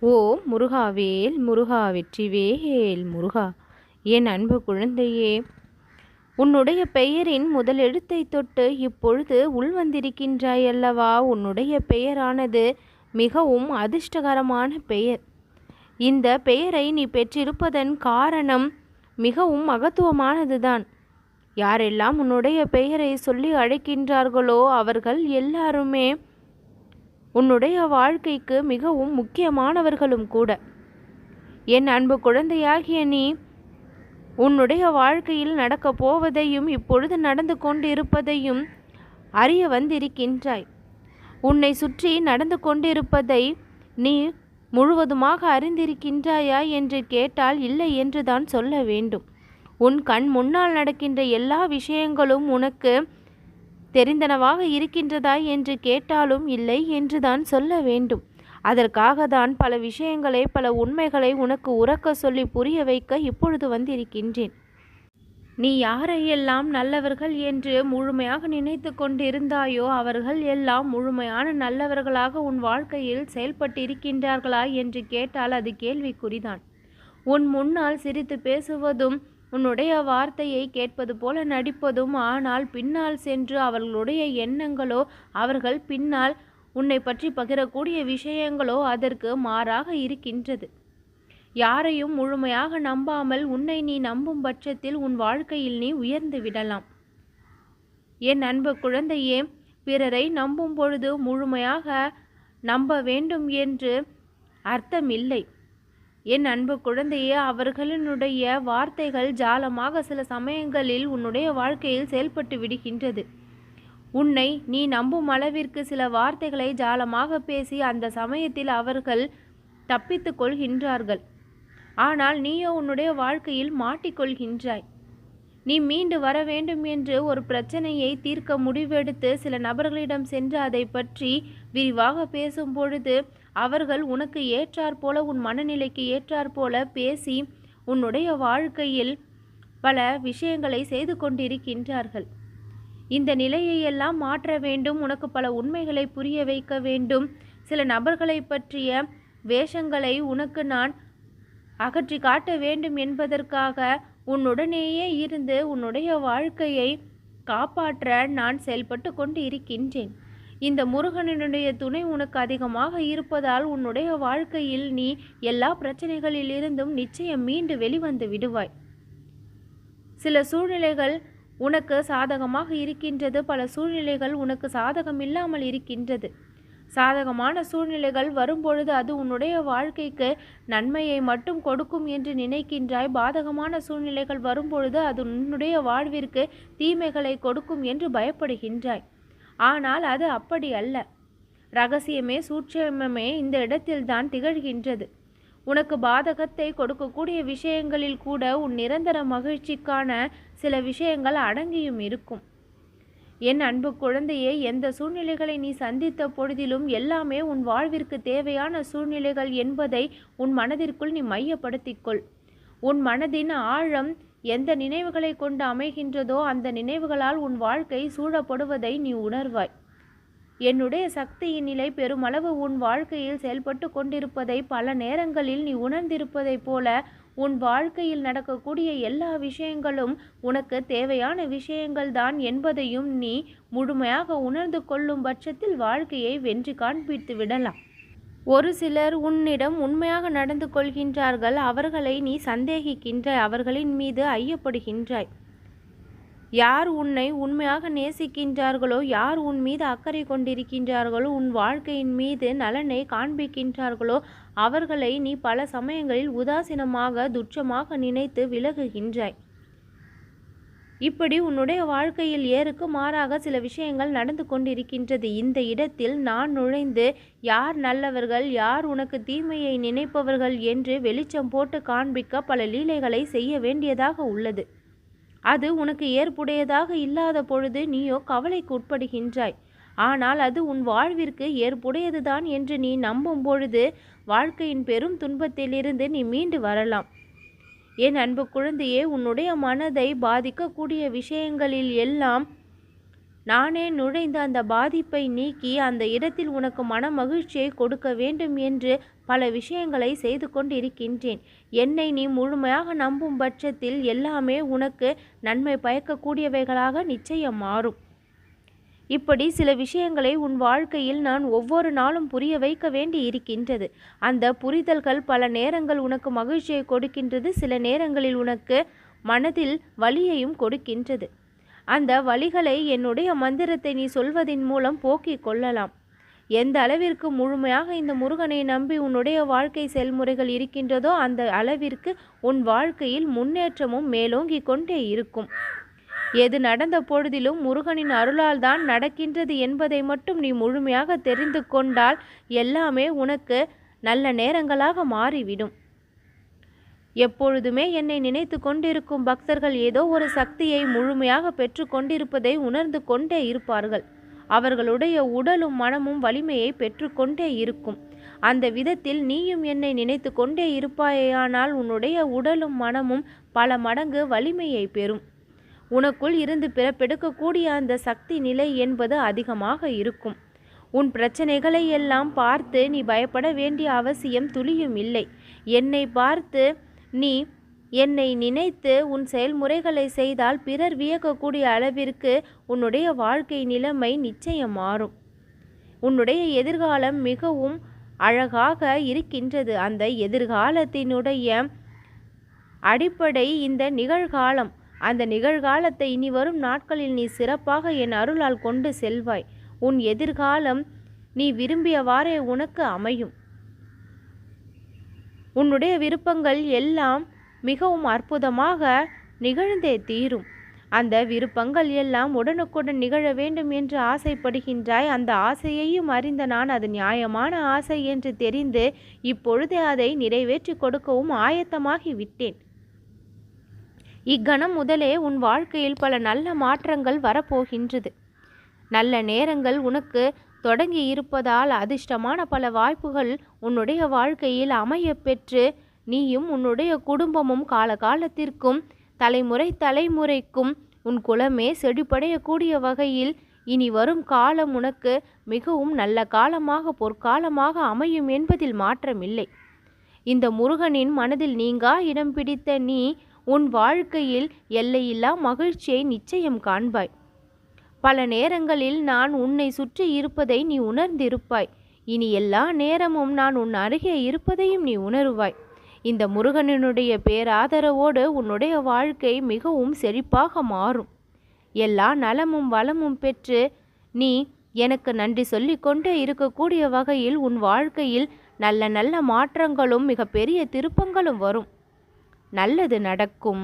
ஓ முருகாவேல் முருகா வெற்றிவேல் முருகா. என் அன்பு குழந்தையே உன்னுடைய பெயரின் முதல் எழுத்தை தொட்டு இப்பொழுது உள்வந்திருக்கின்றாய் அல்லவா உன்னுடைய பெயரானது மிகவும் அதிர்ஷ்டகரமான பெயர். இந்த பெயரை நீ பெற்றிருப்பதன் காரணம் மிகவும் மகத்துவமானதுதான். யாரெல்லாம் உன்னுடைய பெயரை சொல்லி அழைக்கின்றார்களோ அவர்கள் எல்லாருமே உன்னுடைய வாழ்க்கைக்கு மிகவும் முக்கியமானவர்களும் கூட. என் அன்பு குழந்தையாகிய நீ உன்னுடைய வாழ்க்கையில் நடக்கப் போவதையும் இப்பொழுது நடந்து கொண்டிருப்பதையும் அறிய வந்திருக்கின்றாய். உன்னை சுற்றி நடந்து கொண்டிருப்பதை நீ முழுவதுமாக அறிந்திருக்கின்றாயா என்று கேட்டால் இல்லை என்றுதான் சொல்ல வேண்டும். உன் கண் முன்னால் நடக்கின்ற எல்லா விஷயங்களும் உனக்கு தெரிந்தனவாக இருக்கின்றதா என்று கேட்டாலும் இல்லை என்றுதான் சொல்ல வேண்டும். அதற்காக தான் பல விஷயங்களை பல உண்மைகளை உனக்கு உறக்க சொல்லி புரிய வைக்க இப்பொழுது வந்திருக்கின்றேன். நீ யாரையெல்லாம் நல்லவர்கள் என்று முழுமையாக நினைத்து கொண்டிருந்தாயோ அவர்கள் எல்லாம் முழுமையான நல்லவர்களாக உன் வாழ்க்கையில் செயல்பட்டு இருக்கின்றார்களா என்று கேட்டால் அது கேள்விக்குறிதான். உன் முன்னால் சிரித்து பேசுவதும் உன்னுடைய வார்த்தையை கேட்பது போல நடிப்பதும் ஆனால் பின்னால் சென்று அவர்களுடைய எண்ணங்களோ அவர்கள் பின்னால் உன்னை பற்றி பகிரக்கூடிய விஷயங்களோ அதற்கு மாறாக இருக்கின்றது. யாரையும் முழுமையாக நம்பாமல் உன்னை நீ நம்பும் பட்சத்தில் உன் வாழ்க்கையில் நீ உயர்ந்து விடலாம். என் அன்பு குழந்தையே பிறரை நம்பும் பொழுது முழுமையாக நம்ப வேண்டும் என்று அர்த்தமில்லை. என் அன்பு குழந்தையே அவர்களினுடைய வார்த்தைகள் ஜாலமாக சில சமயங்களில் உன்னுடைய வாழ்க்கையில் செயல்பட்டு விடுகின்றது. உன்னை நீ நம்பும் அளவிற்கு சில வார்த்தைகளை ஜாலமாக பேசி அந்த சமயத்தில் அவர்கள் தப்பித்து கொள்கின்றார்கள். ஆனால் நீயோ உன்னுடைய வாழ்க்கையில் மாட்டிக்கொள்கின்றாய். நீ மீண்டு வர வேண்டும் என்று ஒரு பிரச்சனையை தீர்க்க முடிவெடுத்து சில நபர்களிடம் சென்று அதை பற்றி விரிவாக பேசும் பொழுது அவர்கள் உனக்கு ஏற்றாற் போல உன் மனநிலைக்கு ஏற்றாற் போல பேசி உன்னுடைய வாழ்க்கையில் பல விஷயங்களை செய்து கொண்டிருக்கின்றார்கள். இந்த நிலையை எல்லாம் மாற்ற வேண்டும் உனக்கு பல உண்மைகளை புரிய வைக்க வேண்டும். சில நபர்களை பற்றிய வேஷங்களை உனக்கு நான் அகற்றி காட்ட வேண்டும் என்பதற்காக உன்னுடனேயே இருந்து உன்னுடைய வாழ்க்கையை காப்பாற்ற நான் செயல்பட்டு கொண்டு இருக்கின்றேன் இந்த முருகனினுடைய துணை உனக்கு அதிகமாக இருப்பதால் உன்னுடைய வாழ்க்கையில் நீ எல்லா பிரச்சனைகளிலிருந்தும் நிச்சயம் மீண்டு வெளிவந்து விடுவாய். சில சூழ்நிலைகள் உனக்கு சாதகமாக இருக்கின்றது பல சூழ்நிலைகள் உனக்கு சாதகம் இல்லாமல் இருக்கின்றது. சாதகமான சூழ்நிலைகள் வரும்பொழுது அது உன்னுடைய வாழ்க்கைக்கு நன்மையை மட்டும் கொடுக்கும் என்று நினைக்கின்றாய். பாதகமான சூழ்நிலைகள் வரும்பொழுது அது உன்னுடைய வாழ்விற்கு தீமைகளை கொடுக்கும் என்று பயப்படுகின்றாய். ஆனால் அது அப்படி அல்ல. ரகசியமே சூட்சமமே இந்த இடத்தில்தான் திகழ்கின்றது. உனக்கு பாதகத்தை கொடுக்கக்கூடிய விஷயங்களில் கூட உன் நிரந்தர மகிழ்ச்சிக்கான சில விஷயங்கள் அடங்கியும் இருக்கும். என் அன்பு குழந்தையே எந்த சூழ்நிலைகளை நீ சந்தித்த பொழுதிலும் எல்லாமே உன் வாழ்விற்கு தேவையான சூழ்நிலைகள் என்பதை உன் மனதிற்குள் நீ மையப்படுத்திக்கொள் உன் மனதின் ஆழம் எந்த நினைவுகளை கொண்டு அமைகின்றதோ அந்த நினைவுகளால் உன் வாழ்க்கை சூழப்படுவதை நீ உணர்வாய். என்னுடைய சக்தியின் நிலை பெருமளவு உன் வாழ்க்கையில் செயல்பட்டு கொண்டிருப்பதை பல நேரங்களில் நீ உணர்ந்திருப்பதைப் போல உன் வாழ்க்கையில் நடக்கக்கூடிய எல்லா விஷயங்களும் உனக்கு தேவையான விஷயங்கள்தான் என்பதையும் நீ முழுமையாக உணர்ந்து கொள்ளும் பட்சத்தில் வாழ்க்கையை வென்று காண்பித்து விடலாம். ஒரு சிலர் உன்னிடம் உண்மையாக நடந்து கொள்கின்றார்கள் அவர்களை நீ சந்தேகிக்கின்றாய் அவர்களின் மீது ஐயப்படுகின்றாய். யார் உன்னை உண்மையாக நேசிக்கின்றார்களோ யார் உன் மீது அக்கறை கொண்டிருக்கின்றார்களோ உன் வாழ்க்கையின் மீது நலனை காண்பிக்கின்றார்களோ அவர்களை நீ பல சமயங்களில் உதாசீனமாக துச்சமாக நினைத்து விலகுகின்றாய். இப்படி உன்னுடைய வாழ்க்கையில் ஏருக்கு மாறாக சில விஷயங்கள் நடந்து கொண்டிருக்கின்றது. இந்த இடத்தில் நான் நுழைந்து யார் நல்லவர்கள் யார் உனக்கு தீமையை நினைப்பவர்கள் என்று வெளிச்சம் போட்டு காண்பிக்க பல லீலைகளை செய்ய வேண்டியதாக உள்ளது. அது உனக்கு ஏற்புடையதாக இல்லாத பொழுது நீயோ கவலைக்கு உட்படுகின்றாய். ஆனால் அது உன் வாழ்விற்கு ஏற்புடையதுதான் என்று நீ நம்பும் பொழுது வாழ்க்கையின் பெரும் துன்பத்திலிருந்து நீ மீண்டு வரலாம். என் அன்பு குழந்தையே உன்னுடைய மனதை பாதிக்கக்கூடிய விஷயங்களில் எல்லாம் நானே நுழைந்து அந்த பாதிப்பை நீக்கி அந்த இடத்தில் உனக்கு மன மகிழ்ச்சியை கொடுக்க வேண்டும் என்று பல விஷயங்களை செய்து கொண்டிருக்கின்றேன். என்னை நீ முழுமையாக நம்பும் பட்சத்தில் எல்லாமே உனக்கு நன்மை பயக்கக்கூடியவைகளாக நிச்சயம் மாறும். இப்படி சில விஷயங்களை உன் வாழ்க்கையில் நான் ஒவ்வொரு நாளும் புரிய வைக்க வேண்டி இருக்கின்றது அந்த புரிதல்கள் பல நேரங்கள் உனக்கு மகிழ்ச்சியை கொடுக்கின்றது சில நேரங்களில் உனக்கு மனதில் வலியையும் கொடுக்கின்றது. அந்த வழிகளை என்னுடைய மந்திரத்தை நீ சொல்வதின் மூலம் போக்கிக் கொள்ளலாம். எந்த அளவிற்கு முழுமையாக இந்த முருகனை நம்பி உன்னுடைய வாழ்க்கை செயல்முறைகள் இருக்கின்றதோ அந்த அளவிற்கு உன் வாழ்க்கையில் முன்னேற்றமும் மேலோங்கி கொண்டே இருக்கும். எது நடந்த பொழுதிலும் முருகனின் அருளால் தான் நடக்கின்றது என்பதை மட்டும் நீ முழுமையாக தெரிந்து கொண்டால் எல்லாமே உனக்கு நல்ல நேரங்களாக மாறிவிடும். எப்பொழுதுமே என்னை நினைத்து கொண்டிருக்கும் பக்தர்கள் ஏதோ ஒரு சக்தியை முழுமையாக பெற்று கொண்டிருப்பதை உணர்ந்து கொண்டே இருப்பார்கள். அவர்களுடைய உடலும் மனமும் வலிமையை பெற்றுக்கொண்டே இருக்கும். அந்த விதத்தில் நீயும் என்னை நினைத்து கொண்டே இருப்பாயானால் உன்னுடைய உடலும் மனமும் பல மடங்கு வலிமையை பெறும். உனக்குள் இருந்து பிறப்பெடுக்கக்கூடிய அந்த சக்தி நிலை என்பது அதிகமாக இருக்கும். உன் பிரச்சனைகளை எல்லாம் பார்த்து நீ பயப்பட வேண்டிய அவசியம் துளியும் இல்லை. என்னை பார்த்து நீ என்னை நினைத்து உன் செயல்முறைகளை செய்தால் பிறர் வியக்கக்கூடிய அளவிற்கு உன்னுடைய வாழ்க்கை நிலைமை நிச்சயம் மாறும் உன்னுடைய எதிர்காலம் மிகவும் அழகாக இருக்கின்றது. அந்த எதிர்காலத்தினுடைய அடிப்படை இந்த நிகழ்காலம் அந்த நிகழ்காலத்தை இனி வரும் நாட்களில் நீ சிறப்பாக என் அருளால் கொண்டு செல்வாய். உன் எதிர்காலம் நீ விரும்பியவாறே உனக்கு அமையும். உன்னுடைய விருப்பங்கள் எல்லாம் மிகவும் அற்புதமாக நிகழ்ந்தே தீரும். அந்த விருப்பங்கள் எல்லாம் உடனுக்குடன் நிகழ வேண்டும் என்று ஆசைப்படுகின்றாய். அந்த ஆசையையும் அறிந்த நான் அது நியாயமான ஆசை என்று தெரிந்து இப்பொழுதே அதை நிறைவேற்றி கொடுக்கவும் ஆயத்தமாகி விட்டேன் இக்கணம் முதலே உன் வாழ்க்கையில் பல நல்ல மாற்றங்கள் வரப்போகின்றது. நல்ல நேரங்கள் உனக்கு தொடங்கி இருப்பதால் அதிர்ஷ்டமான பல வாய்ப்புகள் உன்னுடைய வாழ்க்கையில் அமைய பெற்று நீயும் உன்னுடைய குடும்பமும் காலகாலத்திற்கும் தலைமுறை தலைமுறைக்கும் உன் குலமே செழிப்படையக்கூடிய வகையில் இனி வரும் காலம் உனக்கு மிகவும் நல்ல காலமாக பொற்காலமாக அமையும் என்பதில் மாற்றமில்லை. இந்த முருகனின் மனதில் நீங்கா இடம் பிடித்த நீ உன் வாழ்க்கையில் எல்லையில்லா மகிழ்ச்சியை நிச்சயம் காண்பாய். பல நேரங்களில் நான் உன்னை சுற்றி இருப்பதை நீ உணர்ந்திருப்பாய். இனி எல்லா நேரமும் நான் உன் அருகே இருப்பதையும் நீ உணருவாய். இந்த முருகனினுடைய பேராதரவோடு உன்னுடைய வாழ்க்கை மிகவும் செழிப்பாக மாறும். எல்லா நலமும் வளமும் பெற்று நீ எனக்கு நன்றி சொல்லிக்கொண்டே இருக்கக்கூடிய வகையில் உன் வாழ்க்கையில் நல்ல நல்ல மாற்றங்களும் மிகப்பெரிய திருப்பங்களும் வரும். நல்லது நடக்கும்.